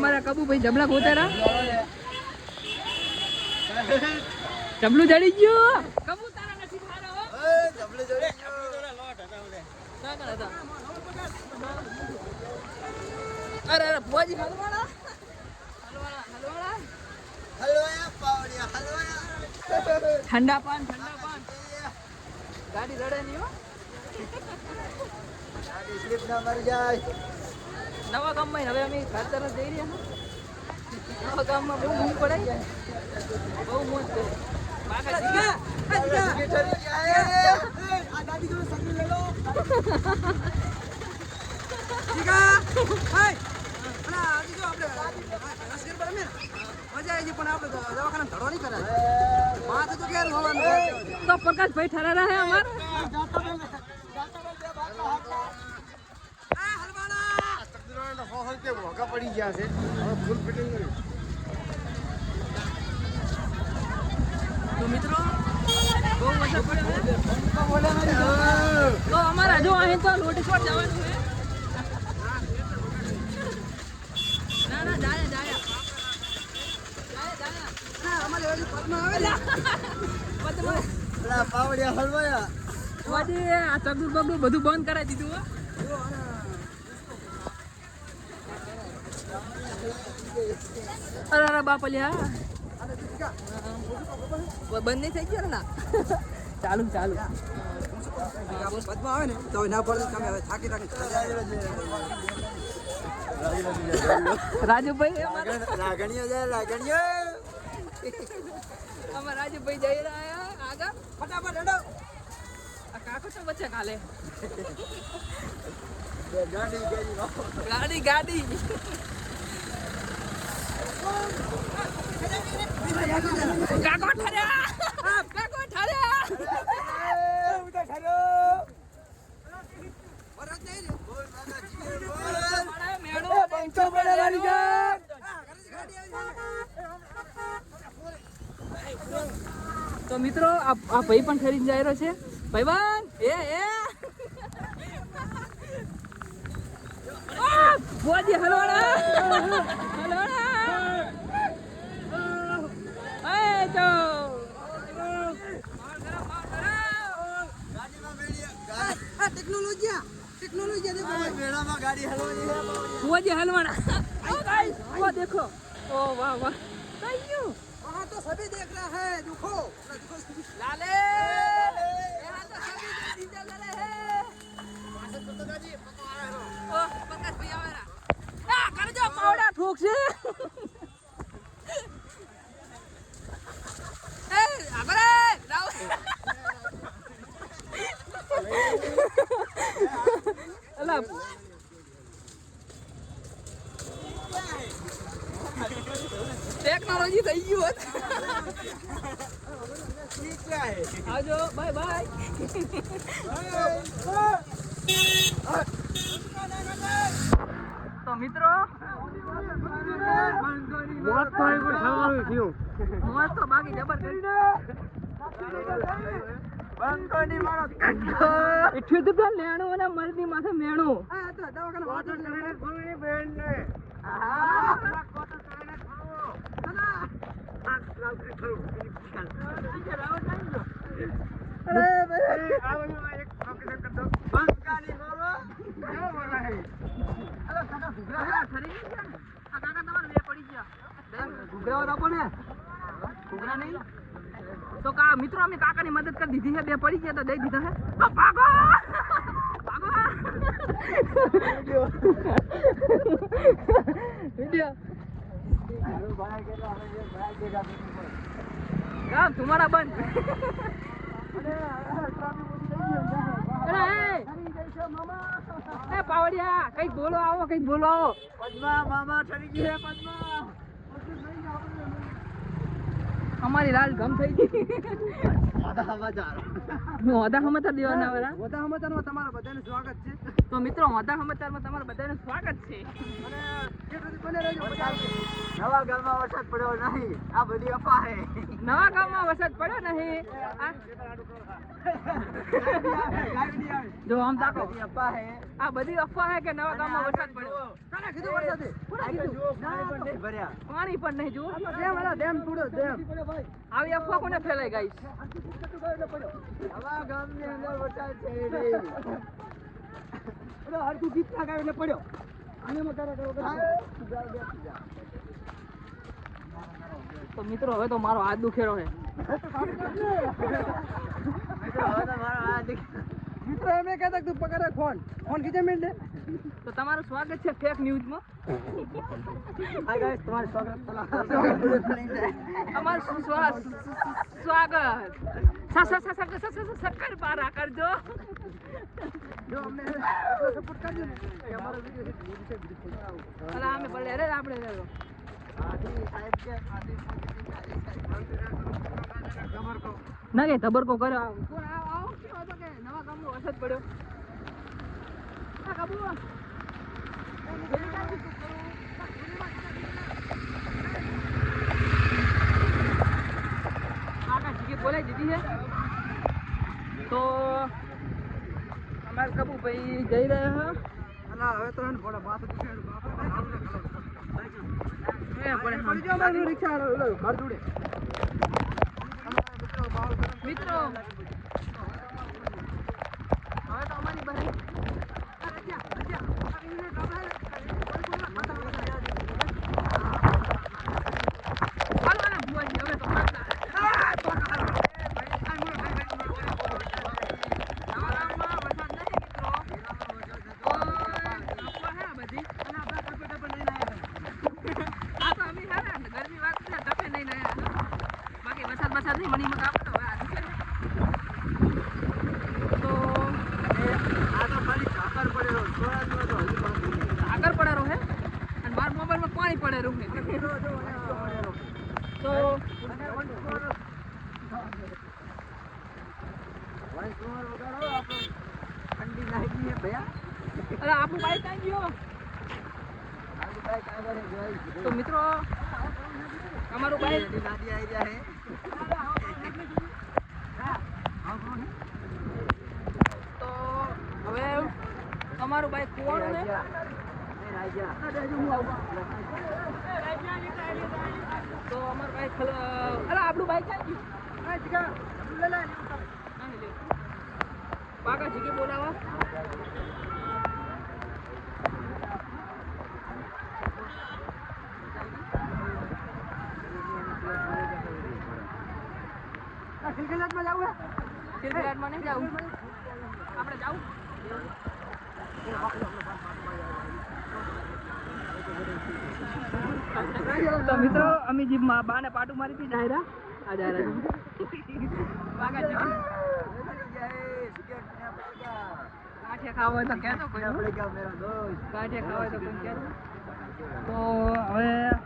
અમારા કબુભાઈ જબલા ગોતારા જબલું જડી ગયું. કબુ તારા નથી મારો ના, ના, ના. અરે અરે ભુવાજી હલવાયા પાવડિયા હલવાયા. ઠંડા પાન ઠંડા પાન. ગાડી રડે નહીં હો. નવા ગામમાં હવે અમે ખાતર જઈ રહ્યા. નવા ગામમાં બહુ બૂમ પડાય બહુ મોજ કરે. તો પ્રકાશભાઈ ઠરારા હે અમારા. પડી ગયા છે હવે ફૂલ ફિટિંગ કર્યું તો મિત્રો બહુ મજા પડ્યો હે. તો અમારા જો અહીં તો લોટેશ્વર જવાનું છે. ના ના જાય જાય પાવડિયા હલવાયા. બધું બંધ કરાવી દીધું અરે અરે બાપલિયા બંધ નહીં થઈ ગયો ને ચાલુ ચાલુ. આવે ને તો ના પડે તમે હવે થાકી થાકી રાજુભાઈ લાગણીઓ જાય લાગણીઓ અમે રાજુભાઈ જઈ રહ્યા આગળ ફટાફટ હડો આ કાકો તો વચ્ચે કાલે? ગાડી ગાડી ગાડી ગાડી. તો મિત્રો આ આ ભાઈ પણ ખરીદ જાય છે. ભાઈવાન એ એ. આ, ભુવાજી હલવાણા હલવાણા એ તો ટેકનોલોજી ટેકનોલોજી દેખો મેળામાં ગાડી હલવાની છે ભુવાજી હલવાણા ઓ ગાઈસ ઓ દેખો ઓ વાહ વાહ થઈ ગયું वहाँ तो सभी देख रहा है देखो अला ટેકનોલોજી થઈ ગયું હોત. આવજો બાય બાય તો મિત્રો મોત તો બાકી જબર બંકોની મારો ઇઠ્યું તો પેલા લેણું અને મરદી માથે મેણું. હા તો દવાખાના વાતો કોટો ફૂલની બેન ને કરીને આ અરે ભાઈ એક કરતો. કેવો કાકા ઘૂઘરા ખરી કાકા તમારે બે પડી ગયા. ઘૂઘરાઓ આપો ને. ઘૂઘરા નહીં? તો કા મિત્રો, અમે કાકાની મદદ કરી દીધી છે. બે પડી ગયા તો દઈ દીધા છે. તો ભાગો! ભાગો! તમારા બંધ. પાવડિયા, કંઈક બોલો આવો, કંઈક બોલો આવો. પદ્મા, મામા, ઠરી ગયા પદ્મા. અમારી લાલ ગમ થઈ ગઈ. આધા સમાચાર. હોદા સમાચાર દેવાના વાળા? સમાચારમાં તમારા બધાનું સ્વાગત છે. તો મિત્રો હોદા સમાચારમાં તમારા બધાનું સ્વાગત છે. અને નવા ગામમાં વરસાદ પડ્યો નહીં. આ બધી અફવા હે નવા ગામમાં વરસાદ પડ્યો નહીં. આ- જો આમ તાકો. બધી અફવા હે. આ બધી અફવા હે કે નવા ગામમાં વરસાદ પડ્યો? કોને કીધું વરસાદ? કોને કીધું? પાણી પણ નહીં ભર્યા. પાણી પણ નહીં જો ડેમ વાળા ડેમ તૂડો ડેમ. આવી અફવા કોને ફેલાઈ ગઈ આવા ગામની અંદર વરસાદ છે એટલે હરખું ગીત ના ગાયું એટલે પડ્યો. આને એમાં કરો. તો મિત્રો હવે તો મારો હાથ દુખેરો છે મિત્રો, હવે તો મારો હાથ દીક- મિત્રો એમને કહેતા કે તું પકડે ફોન ફોન કીધે મેં લે તો તમારું સ્વાગત છે ફેક ન્યૂઝમાં આ ગાઈસ તમારું સ્વાગત અમારું સ્વ- સ્વ- સ્વાગત સા સા સા સા સા સા સ- પારા કરજો જો અમને સપોર્ટ કરજો ને કે અમારો છે અલા અમે પડે રે આપણે રે ના કે ધબરકો કર્યો કોણ હતો કે વરસાદ પડ્યો આ કાબુ બોલાઈ દીધી છે તો અમારા કબુભાઈ જઈ રહ્યા અલા હવે તો રિક્ષા મિત્રો હવે તો અમારી બહેન હાલો આના ભુવાજી, હવે તો ખાતા. નવા ગામમાં વરસાદ નથી મિત્રો. ઓય, અફવા હે આ બધી. આ તો અમે હે ને, ગરમી વાત છે, ટપે નહીં નાયા. બાકી વરસાદ વરસાદ નહીં મની મકા આપતો હવે આ છે ને. તો આ તો ખાલી ઝાકળ પડેલો થોડા દિવસ તો હજી બાકી છે. આગળ પડેલો હે અને મારા મોબાઈલમાં પાણી પડે છે પડેલો. તો ઠંડી લાગી છે ભૈયા અરે આપણું બાઈક આવી ગયો તો મિત્રો, અમારું બાઈક લાદી આવી રહ્યા તો હવે તમારું બાઈક કુવાણું ને આપણું બાઈક. પાકા જીગે બોલાવા સિલગલાટમાં જવું? તીર્થયાત્રામાં નહીં જાવું આપણે જાવું તો મિત્રો અમે જે બા ને પાટું મારી હતી જાહેરા આ જાહેરા તો હવે